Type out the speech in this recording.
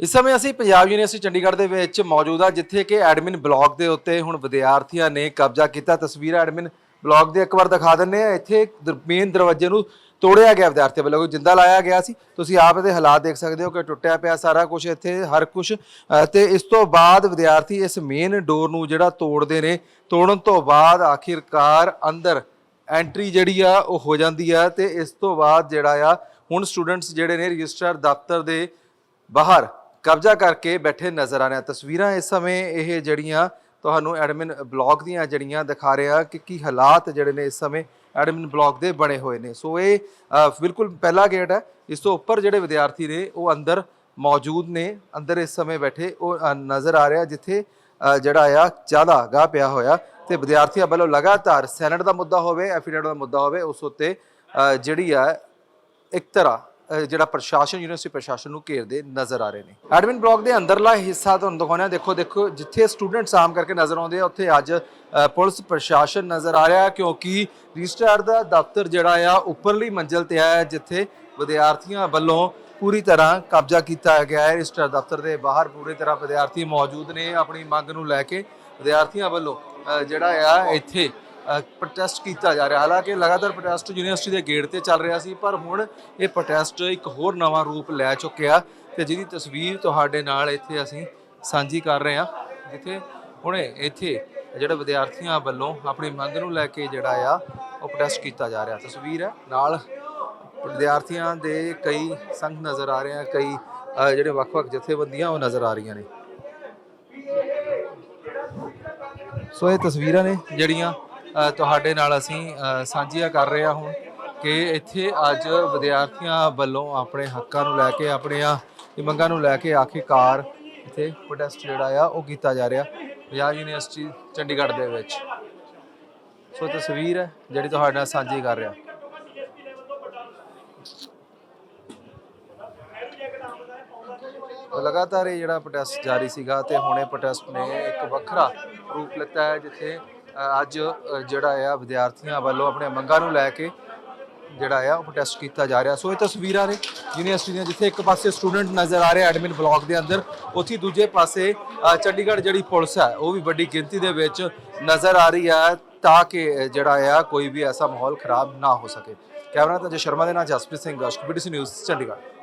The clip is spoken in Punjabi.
ਇਸ ਸਮੇਂ ਅਸੀਂ ਪੰਜਾਬ ਯੂਨੀਵਰਸਿਟੀ ਚੰਡੀਗੜ੍ਹ ਦੇ ਵਿੱਚ ਮੌਜੂਦ ਆ ਜਿੱਥੇ ਕਿ ਐਡਮਿਨ ਬਲਾਕ ਦੇ ਉੱਤੇ ਹੁਣ ਵਿਦਿਆਰਥੀਆਂ ਨੇ ਕਬਜ਼ਾ ਕੀਤਾ। ਤਸਵੀਰਾਂ ਐਡਮਿਨ ਬਲਾਕ ਦੇ ਇੱਕ ਵਾਰ ਦਿਖਾ ਦਿੰਨੇ ਆ ਇੱਥੇ ਮੇਨ ਦਰਵਾਜ਼ੇ ਨੂੰ ਤੋੜਿਆ ਗਿਆ ਵਿਦਿਆਰਥੀਆਂ ਵੱਲੋਂ ਜਿੰਦਾ ਲਾਇਆ ਗਿਆ ਸੀ। ਤੁਸੀਂ ਆਪ ਦੇ ਹਾਲਾਤ ਦੇਖ ਸਕਦੇ ਹੋ ਕਿ ਟੁੱਟਿਆ ਪਿਆ ਸਾਰਾ ਕੁਝ ਇੱਥੇ, ਹਰ ਕੁਝ ਤੇ ਇਸ ਤੋਂ ਬਾਅਦ ਵਿਦਿਆਰਥੀ ਇਸ ਮੇਨ ਡੋਰ ਨੂੰ ਜਿਹੜਾ ਤੋੜਦੇ ਨੇ, ਤੋੜਨ ਤੋਂ ਬਾਅਦ ਆਖਿਰਕਾਰ ਅੰਦਰ ਐਂਟਰੀ ਜਿਹੜੀ ਆ, ਉਹ ਹੋ ਜਾਂਦੀ ਆ। ਤੇ ਇਸ ਤੋਂ ਬਾਅਦ ਜਿਹੜਾ ਆ, ਹੁਣ ਸਟੂਡੈਂਟਸ ਜਿਹੜੇ ਨੇ ਰਜਿਸਟਰ ਦਫ਼ਤਰ ਦੇ ਬਾਹਰ ਕਬਜ਼ਾ ਕਰਕੇ ਬੈਠੇ ਨਜ਼ਰ ਆ ਰਹੇ। ਆ ਤਸਵੀਰਾਂ ਇਸ ਸਮੇਂ ਇਹ ਜਿਹੜੀਆਂ ਤੁਹਾਨੂੰ ਐਡਮਿਨ ਬਲਾਕ ਦੀਆਂ ਜਿਹੜੀਆਂ ਦਿਖਾ ਰਿਹਾ ਕਿ ਕੀ ਹਾਲਾਤ ਜਿਹੜੇ ਨੇ ਇਸ ਸਮੇਂ ਐਡਮਿਨ ਬਲਾਕ ਦੇ ਬਣੇ ਹੋਏ ਨੇ। ਸੋ ਇਹ ਬਿਲਕੁਲ ਪਹਿਲਾ ਗੇਟ ਹੈ। ਇਸ ਤੋਂ ਉੱਪਰ ਜਿਹੜੇ ਵਿਦਿਆਰਥੀ ਨੇ ਉਹ ਅੰਦਰ ਮੌਜੂਦ ਨੇ। ਅੰਦਰ ਇਸ ਸਮੇਂ ਬੈਠੇ ਉਹ ਨਜ਼ਰ ਆ ਰਿਹਾ ਜਿੱਥੇ ਜਿਹੜਾ ਆ ਜ਼ਿਆਦਾ ਗਾਹ ਪਿਆ ਹੋਇਆ ਤੇ ਵਿਦਿਆਰਥੀਆਂ ਵੱਲੋਂ ਲਗਾਤਾਰ ਸੈਨੇਟ ਦਾ ਮੁੱਦਾ ਹੋਵੇ ਐਫੀਡੇਵਿਟ ਦਾ ਮੁੱਦਾ ਹੋਵੇ, ਉਸ ਉੱਤੇ ਜਿਹੜੀ ਆ ਇੱਕ ਤਰ੍ਹਾਂ ਜਿਹੜਾ ਪ੍ਰਸ਼ਾਸਨ, ਯੂਨੀਵਰਸਿਟੀ ਪ੍ਰਸ਼ਾਸਨ ਨੂੰ ਘੇਰਦੇ ਨਜ਼ਰ ਆ ਰਹੇ ਨੇ ਐਡਮਿਨ ਬਲਾਕ ਦੇ ਅੰਦਰਲਾ ਹਿੱਸਾ ਤੁਹਾਨੂੰ ਦਿਖਾਉਣਾ ਹੈ। ਦੇਖੋ ਦੇਖੋ, ਜਿੱਥੇ ਸਟੂਡੈਂਟਸ ਆਮ ਕਰਕੇ ਨਜ਼ਰ ਆਉਂਦੇ ਆ, ਉੱਥੇ ਅੱਜ ਪੁਲਿਸ ਪ੍ਰਸ਼ਾਸਨ ਨਜ਼ਰ ਆ ਰਿਹਾ, ਕਿਉਂਕਿ ਰਜਿਸਟਰਾਰ ਦਾ ਦਫ਼ਤਰ ਜਿਹੜਾ ਆ, ਉੱਪਰਲੀ ਮੰਜ਼ਲ ਤੇ ਹੈ, ਜਿੱਥੇ ਵਿਦਿਆਰਥੀਆਂ ਵੱਲੋਂ ਪੂਰੀ ਤਰ੍ਹਾਂ ਕਬਜ਼ਾ ਕੀਤਾ ਗਿਆ ਹੈ ਰਜਿਸਟਰ ਦਫ਼ਤਰ ਦੇ ਬਾਹਰ ਪੂਰੀ ਤਰ੍ਹਾਂ ਵਿਦਿਆਰਥੀ ਮੌਜੂਦ ਨੇ, ਆਪਣੀ ਮੰਗ ਨੂੰ ਲੈ ਕੇ ਵਿਦਿਆਰਥੀਆਂ ਵੱਲੋਂ ਜਿਹੜਾ ਆ, ਇੱਥੇ ਪ੍ਰੋਟੈਸਟ ਕੀਤਾ ਜਾ ਰਿਹਾ। ਹਾਲਾਂਕਿ ਲਗਾਤਾਰ ਪ੍ਰੋਟੈਸਟ ਯੂਨੀਵਰਸਿਟੀ ਦੇ ਗੇਟ ਤੇ ਚੱਲ ਰਿਹਾ ਸੀ, ਪਰ ਹੁਣ ਇਹ ਪ੍ਰੋਟੈਸਟ ਇੱਕ ਹੋਰ ਨਵਾਂ ਰੂਪ ਲੈ ਚੁੱਕਿਆ ਤੇ ਜਿਹਦੀ ਤਸਵੀਰ ਤੁਹਾਡੇ ਨਾਲ ਇੱਥੇ ਅਸੀਂ ਸਾਂਝੀ ਕਰ ਰਹੇ ਹਾਂ, ਜਿੱਥੇ ਹੁਣੇ ਇੱਥੇ ਜਿਹੜੇ ਵਿਦਿਆਰਥੀਆਂ ਵੱਲੋਂ ਆਪਣੀ ਮੰਗ ਨੂੰ ਲੈ ਕੇ ਜਿਹੜਾ ਆ, ਉਹ ਪ੍ਰੋਟੈਸਟ ਕੀਤਾ ਜਾ ਰਿਹਾ। ਤਸਵੀਰ ਹੈ, ਨਾਲ ਵਿਦਿਆਰਥੀਆਂ ਦੇ ਕਈ ਸੰਘ ਨਜ਼ਰ ਆ ਰਹੇ ਆ, ਕਈ ਜਿਹੜੇ ਵੱਖ-ਵੱਖ ਜਥੇਬੰਦੀਆਂ ਉਹ ਨਜ਼ਰ ਆ ਰਹੀਆਂ ਨੇ। ਸੋ ਇਹ ਤਸਵੀਰਾਂ ਨੇ ਜਿਹੜੀਆਂ ਤੁਹਾਡੇ ਨਾਲ ਅਸੀਂ ਸਾਂਝੀਆਂ ਕਰ ਰਹੇ ਹਾਂ ਹੁਣ ਕਿ ਇੱਥੇ ਅੱਜ ਵਿਦਿਆਰਥੀਆਂ ਵੱਲੋਂ ਆਪਣੇ ਹੱਕਾਂ ਨੂੰ ਲੈ ਕੇ, ਆਪਣੀਆਂ ਮੰਗਾਂ ਨੂੰ ਲੈ ਕੇ ਆਖਿਰਕਾਰ ਇੱਥੇ ਪ੍ਰੋਟੈਸਟ ਜਿਹੜਾ ਆ, ਉਹ ਕੀਤਾ ਜਾ ਰਿਹਾ ਪੰਜਾਬ ਯੂਨੀਵਰਸਿਟੀ ਚੰਡੀਗੜ੍ਹ ਦੇ ਵਿੱਚ। ਸੋ ਤਸਵੀਰ ਹੈ ਜਿਹੜੀ ਤੁਹਾਡੇ ਨਾਲ ਸਾਂਝੀ ਕਰ ਰਿਹਾ। ਲਗਾਤਾਰ ਇਹ ਜਿਹੜਾ ਪ੍ਰੋਟੈਸਟ ਜਾਰੀ ਸੀਗਾ ਤੇ ਹੁਣ ਇਹ ਪ੍ਰੋਟੈਸਟ ਨੇ ਇੱਕ ਵੱਖਰਾ ਰੂਪ ਲਿੱਤਾ ਹੈ, ਜਿੱਥੇ ਅੱਜ ਜਿਹੜਾ ਆ, ਵਿਦਿਆਰਥੀਆਂ ਵੱਲੋਂ ਆਪਣੇ ਮੰਗਾਂ ਨੂੰ ਲੈ ਕੇ ਜਿਹੜਾ ਆ, ਉਹ ਪ੍ਰੋਟੈਸਟ ਕੀਤਾ ਜਾ ਰਿਹਾ। ਸੋ ਇਹ ਤਸਵੀਰਾਂ ਨੇ ਯੂਨੀਵਰਸਿਟੀ ਦੀਆਂ, ਜਿੱਥੇ ਇੱਕ ਪਾਸੇ ਸਟੂਡੈਂਟ ਨਜ਼ਰ ਆ ਰਹੇ ਐਡਮਿਨ ਬਲਾਕ ਦੇ ਅੰਦਰ, ਉੱਥੇ ਦੂਜੇ ਪਾਸੇ ਚੰਡੀਗੜ੍ਹ ਜਿਹੜੀ ਪੁਲਿਸ ਹੈ, ਉਹ ਵੀ ਵੱਡੀ ਗਿਣਤੀ ਦੇ ਵਿੱਚ ਨਜ਼ਰ ਆ ਰਹੀ ਹੈ ਤਾਂ ਕਿ ਜਿਹੜਾ ਆ, ਕੋਈ ਵੀ ਐਸਾ ਮਾਹੌਲ ਖਰਾਬ ਨਾ ਹੋ ਸਕੇ। ਕੈਮਰਾ ਤਾਂ ਜੇ ਸ਼ਰਮਾ ਦੇ ਨਾਲ ਜਸਪ੍ਰੀਤ ਸਿੰਘ ਗਸ਼ਟ ਬੀਡੀਸੀ ਨਿਊਜ਼ ਚੰਡੀਗੜ੍ਹ।